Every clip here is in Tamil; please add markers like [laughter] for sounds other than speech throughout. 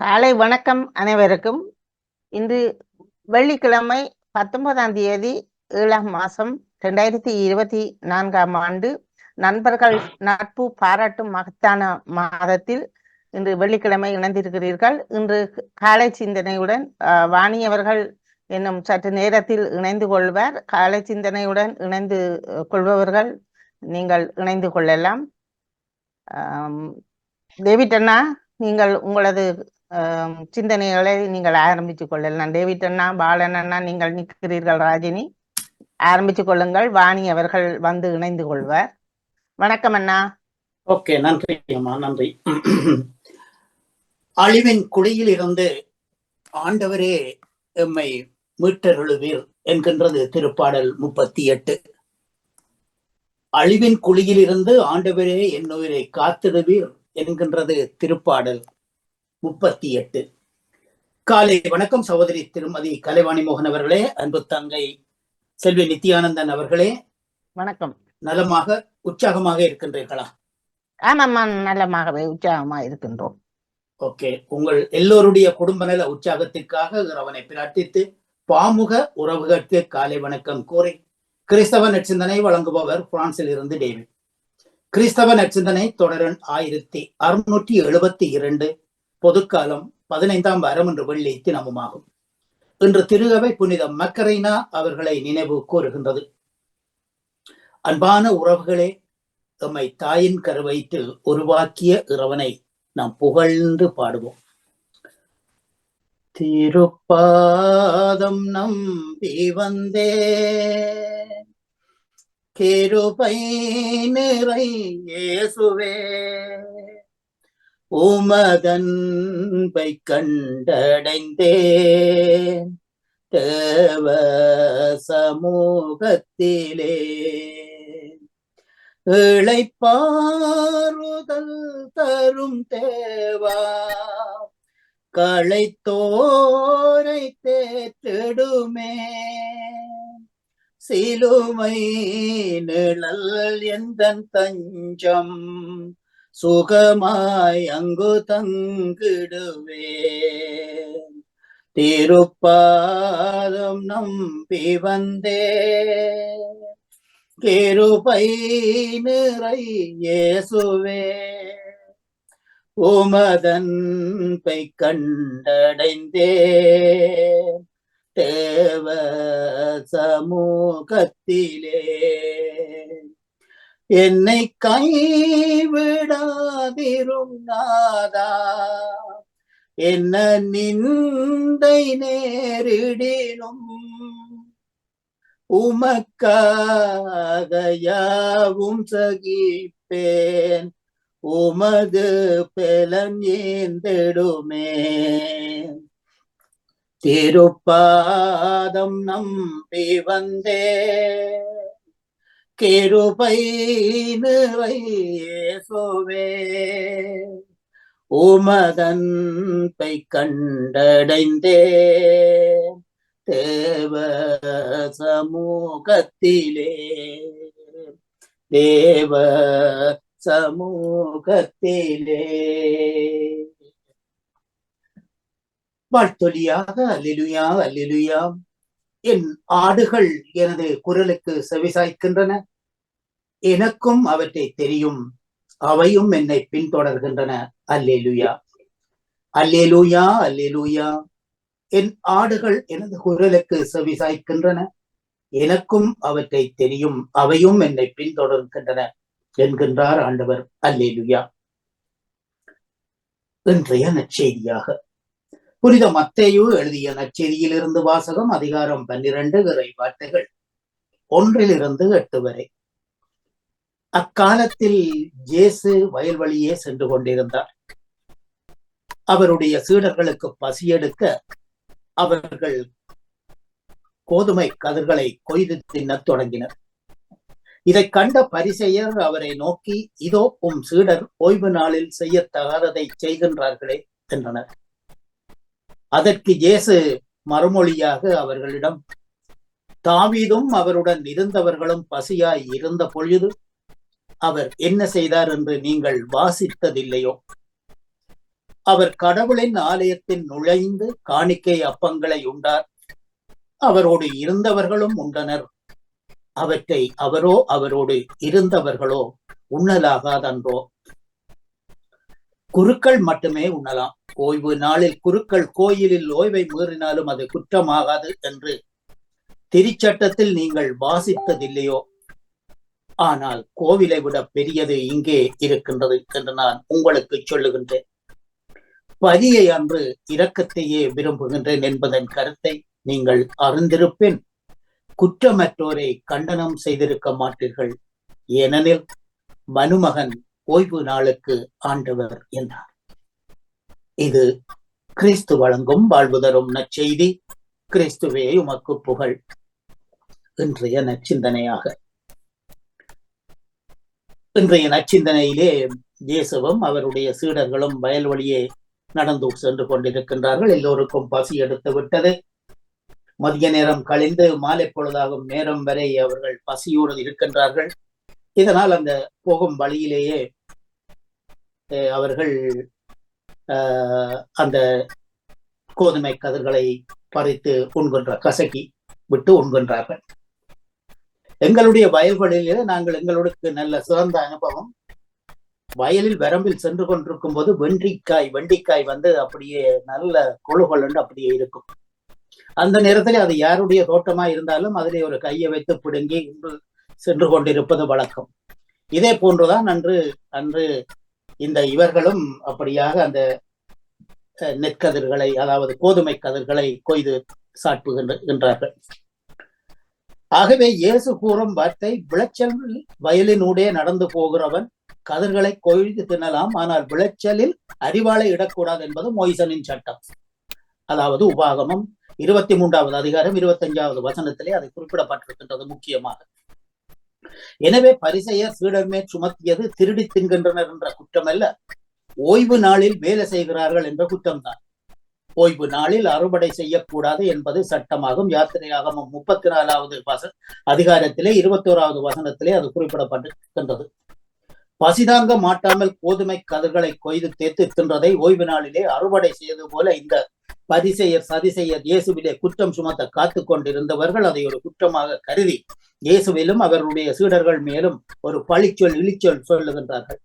காலை வணக்கம் அனைவருக்கும். இன்று வெள்ளிக்கிழமை பத்தொன்பதாம் தேதி ஏழாம் மாசம் ரெண்டாயிரத்தி இருபத்தி நான்காம் ஆண்டு நண்பர்கள் நட்பு பாராட்டும் மகத்தான மாதத்தில் இன்று வெள்ளிக்கிழமை இணைந்திருக்கிறீர்கள். இன்று காலை சிந்தனையுடன் வாணியவர்கள் என்னும் சற்று நேரத்தில் இணைந்து கொள்வார். காலை சிந்தனையுடன் இணைந்து கொள்பவர்கள் நீங்கள் இணைந்து கொள்ளலாம். ஆம், டேவிட் அண்ணா நீங்கள் உங்களது சிந்தனைகளை நீங்கள் ஆரம்பித்துக் கொள்ளலாம் டேவிட் அண்ணா பாலன் அண்ணா நீங்கள் நிற்கிறீர்கள் ராஜினி. ஆரம்பித்துக் கொள்ளுங்கள். வாணி அவர்கள் வந்து இணைந்து கொள்வார். வணக்கம் அண்ணா. ஓகே நன்றி அம்மா நன்றி. அழிவின் குழியில் இருந்து ஆண்டவரே எம்மை மீட்டருளுவீர் என்கின்றது திருப்பாடல் முப்பத்தி எட்டு அழிவின் குழியில் இருந்து ஆண்டவரே என் உயிரை காத்திடுவீர் என்கின்றது திருப்பாடல் முப்பத்தி எட்டு. காலை வணக்கம் சகோதரி திருமதி கலைவாணி மோகன் அவர்களே அன்பு தங்கை செல்வி நித்யானந்தன் அவர்களே. வணக்கம். நலமாக உற்சாகமாக இருக்கின்றீர்களா? ஆமாம்மா நலமாகவே உற்சாகமா இருக்கின்றோம். ஓகே உங்கள் எல்லோருடைய குடும்ப நல உற்சாகத்திற்காக இறைவனை பிரார்த்தித்து பாமுக உறவுகளுக்கு காலை வணக்கம் கூறி கிறிஸ்தவ நற்சிந்தனை வழங்குபவர் பிரான்சில் இருந்து டேவிட். கிறிஸ்தவ நற்சிந்தனை தொடரன் ஆயிரத்தி அறுநூற்றி எழுபத்தி இரண்டு பொதுக்காலம் பதினைந்தாம் வாரம் என்று வெள்ளி தினமுமாகும். இன்று திருகவை புனித மக்கரைனா அவர்களை நினைவு கூறுகின்றது. அன்பான உறவுகளே எம்மை தாயின் கருவைத்து உருவாக்கிய இறைவனை நாம் புகழ்ந்து பாடுவோம். திருப்பாதம் நம்பி வந்தே கிருபை நிறை இயேசுவே. உமதன்பை கண்டடைந்தேன். தேவ சமூகத்திலே இழைப்பாறுதல் தரும் தேவா களைத்தோரை தேற்றிடுமே. சிலுமை நிழல் எந்த தஞ்சம் சுகமாய் அங்கு தங்கிடுவே திருப்பாதம் நம்பி வந்தே கிருபை நிறையேசுவே உமதன்பை கண்டடைந்தே தேவ சமூகத்திலே என்னை கைவிடாதிரும் நாதா. என்ன நிந்தை நேரிடினும் உமக்காக யாவும் சகிப்பேன். உமது பெலன் ஏந்திடுமே. திருப்பாதம் நம்பி வந்தேன். கிருபை நிறை இயேசுவே உமதன்பை கண்டடைந்தே தேவ சமூகத்திலே தேவ சமூகத்திலே வாழ்த்தொலியாக அல்லிலுயா அல்லிலுயா. என் ஆடுகள் எனது குரலுக்கு செவிசாய்க்கின்றன. எனக்கும் அவற்றை தெரியும். அவையும் என்னை பின்தொடர்கின்றன. அல்லேலுயா. அல்லேலூயா அல்லேலூயா. என் ஆடுகள் எனது குரலுக்கு செவிசாய்க்கின்றன. எனக்கும் அவற்றை தெரியும். அவையும் என்னை பின்தொடர்கின்றன என்கின்றார் ஆண்டவர். அல்லேலுயா. இன்றைய நற்செய்தியாக புனித மத்தேயு எழுதிய நச்செய்தியிலிருந்து வாசகம் அதிகாரம் பன்னிரண்டு இறை வார்த்தைகள். ஒன்றிலிருந்து எட்டு வரை. அக்காலத்தில் இயேசு வயல்வழியே சென்று கொண்டிருந்தார். அவருடைய சீடர்களுக்கு பசியெடுக்க அவர்கள் கோதுமை கதிர்களை கொய்து தின்னத் தொடங்கினர். இதை கண்ட பரிசெயர் அவரை நோக்கி இதோ உம் சீடர் ஓய்வு நாளில் செய்யத்தகாததை செய்கின்றார்களே என்றனர். அதற்கு இயேசு மறுமொழியாக அவர்களிடம் தாவீதும் அவருடன் இருந்தவர்களும் பசியாய் இருந்த பொழுது அவர் என்ன செய்தார் என்று நீங்கள் வாசித்ததில்லையோ? அவர் கடவுளின் ஆலயத்தில் நுழைந்து காணிக்கை அப்பங்களை உண்டார். அவரோடு இருந்தவர்களும் உண்டனர். அவற்றை அவரோ அவரோடு இருந்தவர்களோ உண்ணலாகாதன்றோ? குருக்கள் மட்டுமே உண்ணலாம். ஓய்வு நாளில் குருக்கள் கோயிலில் ஓய்வை மீறினாலும் அது குற்றமாகாது என்று திருச்சட்டத்தில் நீங்கள் வாசித்ததில்லையோ? ஆனால் கோவிலை விட பெரியது இங்கே இருக்கின்றது என்று நான் உங்களுக்கு சொல்லுகின்றேன். பலியை அன்று இரக்கத்தையே விரும்புகின்றேன் என்பதன் கருத்தை நீங்கள் அறிந்திருப்பின் குற்றமற்றோரை கண்டனம் செய்திருக்க மாட்டீர்கள். ஏனெனில் மனுமகன் ஓய்வு நாளுக்கு ஆண்டவர் என்றார். இது கிறிஸ்து வழங்கும் வாழ்வு தரும் நற்செய்தி. கிறிஸ்துவே உமக்கு புகழ். இன்றைய நச்சிந்தனையாக இன்றைய நச்சிந்தனையிலே இயேசுவும் அவருடைய சீடர்களும் வயல்வழியே நடந்து சென்று கொண்டிருக்கின்றார்கள். எல்லோருக்கும் பசி எடுத்து விட்டது. மதிய நேரம் கழிந்து மாலை பொழுதாகும் நேரம் வரை அவர்கள் பசியோடு இருக்கின்றார்கள். இதனால் அந்த போகும் வழியிலேயே அவர்கள் அந்த கோதுமை கதிர்களை பறித்து உண்கின்ற கசக்கி விட்டு உண்கின்றார்கள். எங்களுடைய வயல்களிலே நாங்கள் எங்களுக்கு நல்ல சிறந்த அனுபவம். வயலில் வரம்பில் சென்று கொண்டிருக்கும் போது வெண்டிக்காய் வெண்டிக்காய் வந்து அப்படியே நல்ல கொழுகொள்ளண்டு அப்படியே இருக்கும். அந்த நேரத்தில் அது யாருடைய தோட்டமா இருந்தாலும் அதிலே ஒரு கையை வைத்து பிடுங்கி உண்டு சென்று கொண்டிருப்பது வழக்கம். இதே போன்றுதான் அன்று அன்று இந்த இவர்களும் அப்படியாக அந்த நெற்கதிர்களை அதாவது கோதுமை கதிர்களை கொய்து சாட்டுகின்றார்கள் ஆகவே இயேசு கூறும் வார்த்தை விளைச்சல் வயலினூடே நடந்து போகிறவன் கதிர்களை கொய்து தின்னலாம். ஆனால் விளைச்சலில் அறிவாளை இடக்கூடாது என்பது மொய்சனின் சட்டம். அதாவது உபாகமம் இருபத்தி மூன்றாவது அதிகாரம் இருபத்தஞ்சாவது வசனத்திலே அது குறிப்பிடப்பட்டிருக்கின்றது முக்கியமாக. எனவே பரிசெயர் சீடர்மே சுமத்தியது திருடி தின்கின்றனர் என்ற குற்றம் அல்ல ஓய்வு நாளில் வேலை செய்கிறார்கள் என்ற குற்றம்தான். ஓய்வு நாளில் அறுவடை செய்யக்கூடாது என்பது சட்டமாகும். யாத்திரையாகமும் முப்பத்தி நாலாவது வச அதிகாரத்திலே இருபத்தோராவது வசனத்திலே அது குறிப்பிடப்பட்டிருக்கின்றது. பசிதாங்க மாட்டாமல் கோதுமை கதிர்களை கொய்து தேத்து தின்றதை ஓய்வு நாளிலே அறுவடை செய்தது போல இந்த பரிசெயர் சதிசெயர் இயேசுவிலே குற்றம் சுமத்த காத்து கொண்டிருந்தவர்கள் அதை ஒரு குற்றமாக கருதி இயேசுவிலும் அவருடைய சீடர்கள் மேலும் ஒரு பழிச்சொல் இழிச்சொல் சொல்லுகின்றார்கள்.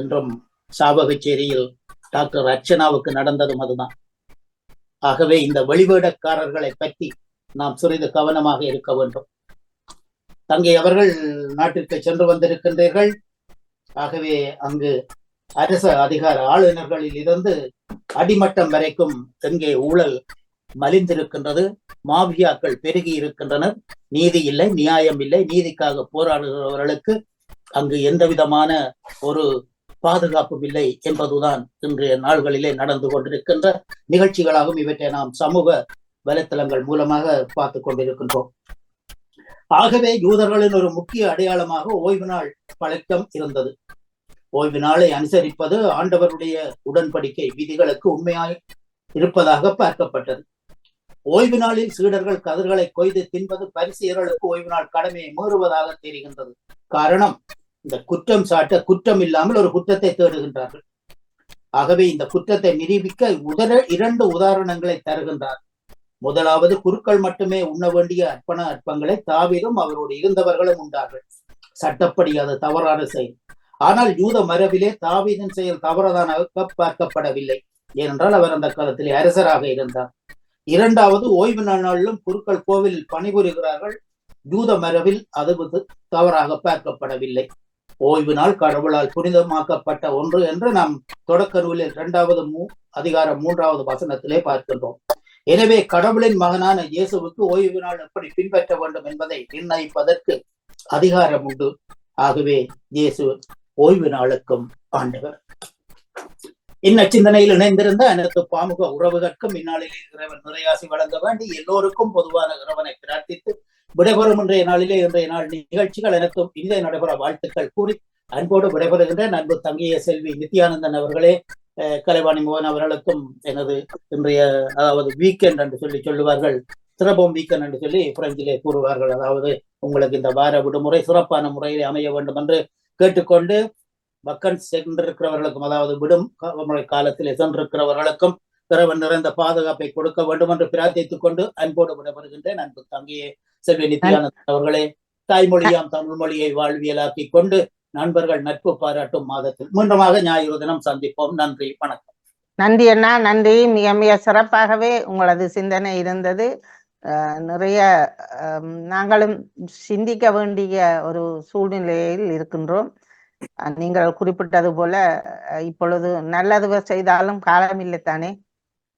என்றும் சாபகச்சேரியில் டாக்டர் அர்ச்சனாவுக்கு நடந்ததும் அதுதான். ஆகவே இந்த வெளிவேடக்காரர்களை பற்றி நாம் சிறிது கவனமாக இருக்க வேண்டும். தங்கை அவர்கள் நாட்டிற்கு சென்று வந்திருக்கின்றீர்கள். ஆகவே அங்கு அரச அதிகார ஆளுநர்களில் இருந்து அடிமட்டம் வரைக்கும் எங்கே ஊழல் மலிந்திருக்கின்றது? மாபியாக்கள் பெருகி இருக்கின்றனர். நீதி இல்லை நியாயம் இல்லை. நீதிக்காக போராடுகிறவர்களுக்கு அங்கு எந்த விதமான ஒரு பாதுகாப்பும் இல்லை என்பதுதான் இன்றைய நாள்களிலே நடந்து கொண்டிருக்கின்ற நிகழ்ச்சிகளாகவும் இவற்றை நாம் சமூக வலைத்தளங்கள் மூலமாக பார்த்து கொண்டிருக்கின்றோம். ஆகவே யூதர்களின் ஒரு முக்கிய அடையாளமாக ஓய்வு நாள் பழக்கம் இருந்தது. ஓய்வு நாளை அனுசரிப்பது ஆண்டவருடைய உடன்படிக்கை விதிகளுக்கு உண்மையாய் இருப்பதாக பார்க்கப்பட்டது. ஓய்வு நாளில் சீடர்கள் கதிர்களை கொய்து தின்பது பரிசியர்களுக்கு ஓய்வு நாள் கடமையை மீறுவதாக தெரிகின்றது. காரணம் இந்த குற்றம் சாட்ட குற்றம் இல்லாமல் ஒரு குற்றத்தை தேடுகின்றார்கள். ஆகவே இந்த குற்றத்தை நிரூபிக்க உதர இரண்டு உதாரணங்களை தருகின்றார். முதலாவது குருக்கள் மட்டுமே உண்ண வேண்டிய அர்ப்பண அற்பங்களை தாவிரும் அவரோடு இருந்தவர்களும் உண்டார்கள். சட்டப்படி அது தவறான செயல். ஆனால் யூத மரபிலே தாவீதின் செயல் தவறதானாக பார்க்கப்படவில்லை. ஏனென்றால் அவர் அந்த காலத்தில் அரசராக இருந்தார். இரண்டாவது ஓய்வு நாளிலும் குருக்கள் கோவிலில் பணிபுரிகிறார்கள். யூத மரபில் அது தவறாக பார்க்கப்படவில்லை. ஓய்வு நாள் கடவுளால் புனிதமாக்கப்பட்ட ஒன்று என்று நாம் தொடக்க நூலில் இரண்டாவது மூ அதிகாரம் மூன்றாவது வசனத்திலே பார்க்கின்றோம். எனவே கடவுளின் மகனான இயேசுவுக்கு ஓய்வு நாள் எப்படி பின்பற்ற வேண்டும் என்பதை நிர்ணயிப்பதற்கு அதிகாரம் உண்டு. ஆகவே இயேசு ஓய்வு நாளுக்கும் ஆண்டவர் இந்நச்சிந்தனையில் இணைந்திருந்த அனைத்து பாமுக உறவுகளுக்கும் இந்நாளிலே இறைவன் நிறையாசி வழங்க வேண்டி எல்லோருக்கும் பொதுவான இறைவனை பிரார்த்தித்து விடைபெறும் இன்றைய நாளிலே இன்றைய நாள் நிகழ்ச்சிகள் எனக்கும் இங்கே நடைபெற வாழ்த்துக்கள் கூறி அன்போடு விடைபெறுகின்ற நண்பு தங்கிய செல்வி நித்யானந்தன் அவர்களே கலைவாணி மோகன் அவர்களுக்கும் எனது இன்றைய அதாவது வீக்கெண்ட் என்று சொல்லி சொல்லுவார்கள் சிறப்பும் வீக்கன் என்று சொல்லி பிரெஞ்சிலே கூறுவார்கள். அதாவது உங்களுக்கு இந்த வார விடுமுறை சிறப்பான முறையில் அமைய வேண்டும் என்று கேட்டுக்கொண்டு வக்கன் சென்றிருக்கிறவர்களுக்கும் அதாவது விடும் காலத்தில் சென்றிருக்கிறவர்களுக்கும் இறைவன் நிறைந்த பாதுகாப்பை கொடுக்க வேண்டும் என்று பிரார்த்தித்துக் கொண்டு அன்போடு விடப்படுகின்றேன் அன்பு தங்கியே செல்வி நித்யானந்தன் அவர்களே தாய்மொழியாம் தமிழ் மொழியை வாழ்வியலாக்கி கொண்டு நண்பர்கள் நட்பு பாராட்டும் மாதத்தில் மீண்டுமாக ஞாயிறு தினம் சந்திப்போம். நன்றி வணக்கம். நன்றி அண்ணா நன்றி. மிக மிக சிறப்பாகவே உங்களது சிந்தனை இருந்தது. நிறைய நாங்களும் சிந்திக்க வேண்டிய ஒரு சூழ்நிலையில் இருக்கின்றோம். நீங்கள் குறிப்பிட்டது போல இப்பொழுது நல்லது செய்தாலும் காலம் இல்லைத்தானே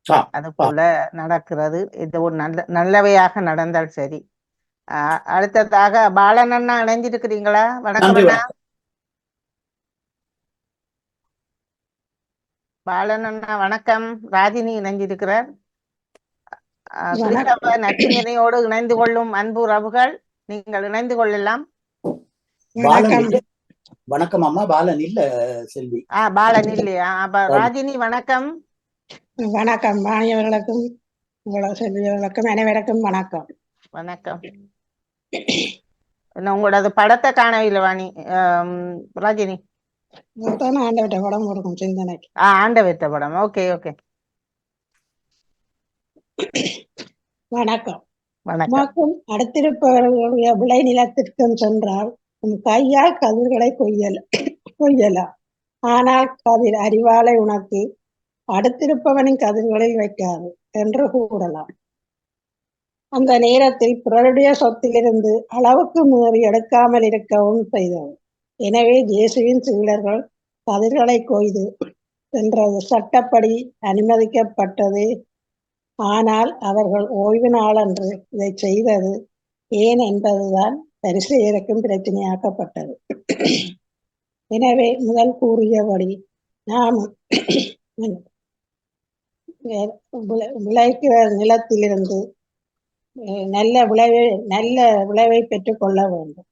ஆ, அது போல நடக்கிறது. இது ஒரு நல்ல நல்லவையாக நடந்தால் சரி. அடுத்ததாக பாலன் அண்ணா இணைஞ்சிருக்கிறீங்களா வணக்கம் அண்ணா. வணக்கம். பாலன் அண்ணா வணக்கம். ராஜினி இணைஞ்சிருக்கிறார். கிறிஸ்தவ இணைந்து கொள்ளும் அன்பு உறவுகள் நீங்கள் இணைந்து கொள்ளலாம். வணக்கம். அம்மா பாலன் இல்ல செல்வி. ஆ பாலன் இல்லையா? அப்ப ராஜினி வணக்கம். வணக்கம். மாணவர்களுக்கும் உங்களோட செல்வியவர்களுக்கும் அனைவருக்கும் வணக்கம். வணக்கம். என்ன உங்களோட படத்தை காணவில்லை வாணி ராஜினி இதுதான் ஆண்டவர்கிட்ட உடம்பு கொடுக்கும் சிந்தனைக்கு. ஆ ஆண்டவர்த்த படம். Okay okay. வணக்கம். வணக்கம். அடுத்திருப்பவர்களுடைய விளை நிலத்திற்கும் சென்றால் உன் கையால் கதிர்களை கொய்யல கொய்யலாம். ஆனால் கதிர் அறிவாலை உனக்கு அடுத்திருப்பவனின் கதிர்களில் வைக்காது என்று கூறலாம். அந்த நேரத்தில் பிறருடைய சொத்திலிருந்து அளவுக்கு மீறி எடுக்காமல் இருக்கவும் செய்தது எனவே இயேசுவின் சீடர்கள் கதிர்களை கொய்து என்றது சட்டப்படி அனுமதிக்கப்பட்டது ஆனால் அவர்கள் ஓய்வு நாளன்று இதை செய்தது ஏன் என்பதுதான் பரிசெயருக்கும் பிரச்சனையாக்கப்பட்டது. எனவே முதல் கூறியபடி நாம் விளைக்கிற நிலத்திலிருந்து நல்ல விளைவை நல்ல விளைவை பெற்றுக்கொள்ள வேண்டும்.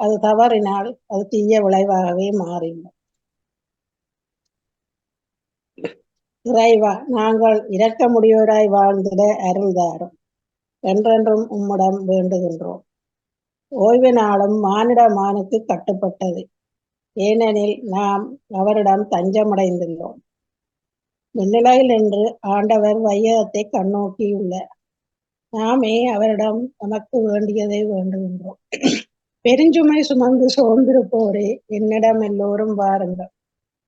அது தவறினால் அது தீய விளைவாகவே மாறிவிடும். இறைவா நாங்கள் இரக்கமுடியோராய் வாழ்ந்திட அருள்தாரும். என்றென்றும் உம்மிடம் வேண்டுகின்றோம். ஓய்வு நாளும் மானிட மானுக்கு கட்டுப்பட்டது. ஏனெனில் நாம் அவரிடம் தஞ்சமடைந்துள்ளோம். விண்ணிலையில் நின்று ஆண்டவர் வையகத்தை கண்ணோக்கியுள்ளார் நாமே அவரிடம் நமக்கு வேண்டியதை வேண்டுகின்றோம். பெருஞ்சுமை சுமந்து சோர்ந்திருப்போரே என்னிடம் எல்லோரும் வாருங்கள்.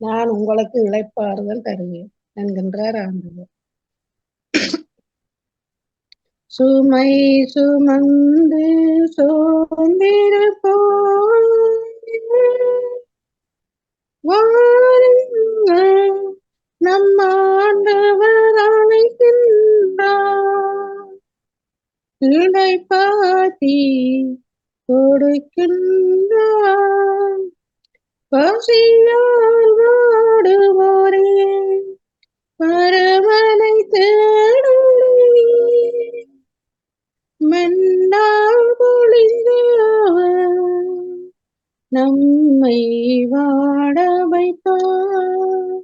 நான் உங்களுக்கு இழைப்பாறுதல் தருவேன். என்கின்றார் ஆண்டவர். சுமை சுமந்து சோர்ந்திருப்போர் வாருங்கள் நம் ஆண்டவர் அழைக்கின்றார். இளைப்பாற்றி கொடுக்கின்றார். பசியா பரமனை தேடுவே மண்ணால் பொழிந்தவர் நம்மை வாட வைப்பார்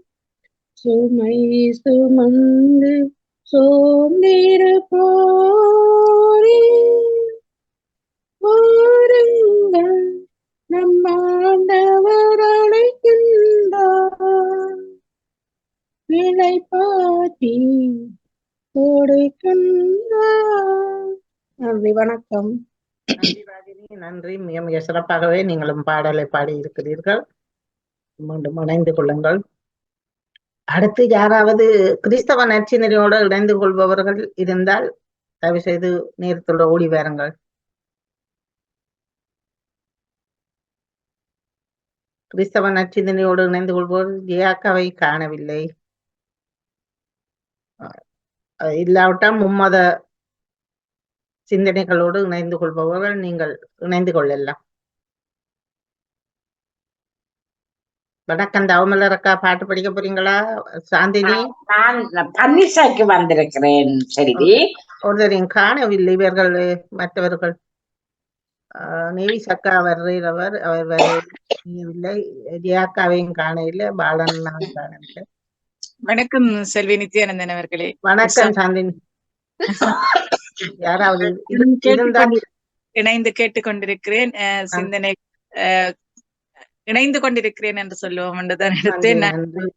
சுமை சுமந்து சோர்ந்திருப்போரே வாருங்கள் நம்மாண்டவர் நன்றி வணக்கம். நன்றி மிக மிக சிறப்பாகவே நீங்களும் பாடலை பாடி இருக்கிறீர்கள் மீண்டும் இணைந்து கொள்ளுங்கள். அடுத்து யாராவது கிறிஸ்தவ நற்சினரையோடு இணைந்து கொள்பவர்கள் இருந்தால் தயவு செய்து நேரத்தோட ஓடி வாருங்கள். கிறிஸ்தவ நற்சிந்தனையோடு இணைந்து கொள்பவர் ஜியாக்காவை காணவில்லை. அஹ் இல்லாவிட்டால் மும்மத சிந்தனைகளோடு இணைந்து கொள்பவர்கள் நீங்கள் இணைந்து கொள்ளலாம். வணக்கம் தவமலரக்கா பாட்டு படிக்க போறீங்களா? சாந்தினி? நான் பன்னிசாக்கு வந்திருக்கிறேன் செல்வி ஒருத்தரையும் காணவில்லை இவர்கள் மற்றவர்கள். நேவி சக்கா வர்றவர் அவர் வரவில்லை ஜியாக்காவையும் காணவில்லை பாலன் நான் காணவில்லை. வணக்கம் செல்வி நித்யானந்தன் அவர்களே வணக்கம் சாந்தினி. [laughs] யாராவது இணைந்து கேட்டுக்கொண்டிருக்கிறேன். சிந்தனை இணைந்து கொண்டிருக்கிறேன் என்று சொல்லுவோம் என்றுதான் எடுத்தேன்.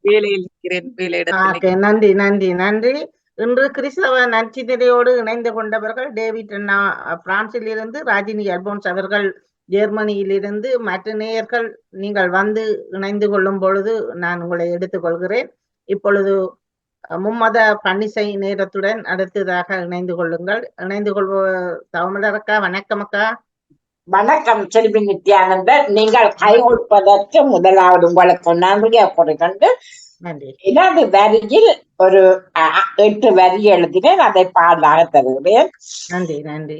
வேலையில் இருக்கிறேன் வேலையிடத்தில் நன்றி நன்றி நன்றி. இன்று கிறிஸ்தவ நற்சிந்தனையோடு இணைந்து கொண்டவர்கள் டேவிட் அண்ணா பிரான்சில் இருந்து ராஜினி அல்போன்ஸ் அவர்கள் ஜெர்மனியில் இருந்து மற்ற நேயர்கள் நீங்கள் வந்து இணைந்து கொள்ளும் பொழுது நான் உங்களை எடுத்துக்கொள்கிறேன். இப்பொழுது மும்மத பன்னிசை நேரத்துடன் அடுத்ததாக இணைந்து கொள்ளுங்கள். இணைந்து கொள்வோர் தவமலரக்கா வணக்கம் அக்கா வணக்கம் செல்வி நித்யானந்தன் நீங்கள் கை கொடுப்பதற்கு முதலாவது உங்களுக்கு நன்றியை கூறுகின்ற நன்றி. எனது வரியில் ஒரு எட்டு வரி எழுதினேன். அதை பாடலாக தருகிறேன். நன்றி நன்றி.